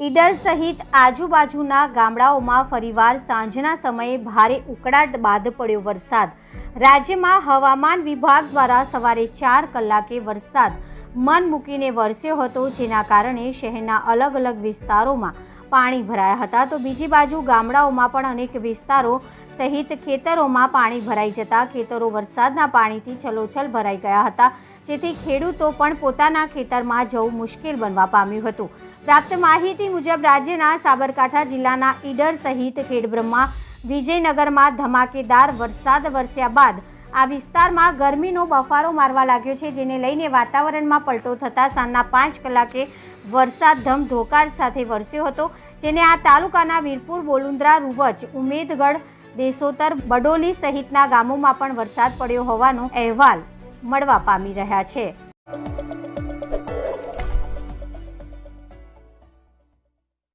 ઈડર સહિત આજુબાજુના ગામડાઓમાં ફરીવાર સાંજના સમયે ભારે ઉકળાટ બાદ પડ્યો વરસાદ. રાજ્યમાં હવામાન વિભાગ દ્વારા સવારે ચાર કલાકે વરસાદ મન મૂકીને વરસ્યો હતો, જેના કારણે શહેરના અલગ અલગ વિસ્તારોમાં પાણી ભરાયા હતા. તો બીજી બાજુ ગામડાઓમાં પણ અનેક વિસ્તારો સહિત ખેતરોમાં પાણી ભરાઈ જતા ખેતરો વરસાદના પાણીથી છલોછલ ભરાઈ ગયા હતા. જેથી ખેડૂતો પણ પોતાના ખેતરમાં જવું મુશ્કેલ બનવા પામ્યું હતું. પ્રાપ્ત માહિતી મુજબ રાજ્યના સાબરકાંઠા જિલ્લાના ઈડર સહિત ખેડબ્રહ્મા વિજયનગરમાં ધમાકેદાર વરસાદ વરસ્યા બાદ આ વિસ્તારમાં ગરમીનો બફારો મારવા લાગ્યો છે, જેને લઈને વાતાવરણમાં પલટો થતાં સાંજના પાંચ કલાકે વરસાદ ધમધોકાર સાથે વરસ્યો હતો, જેને આ તાલુકાના વીરપુર, બોલુંદ્રા રૂવચ ઉમેદગઢ, દેસોતર, બડોલી સહિતના ગામોમાં પણ વરસાદ પડ્યો હોવાનો અહેવાલ મળવા પામી રહ્યા છે.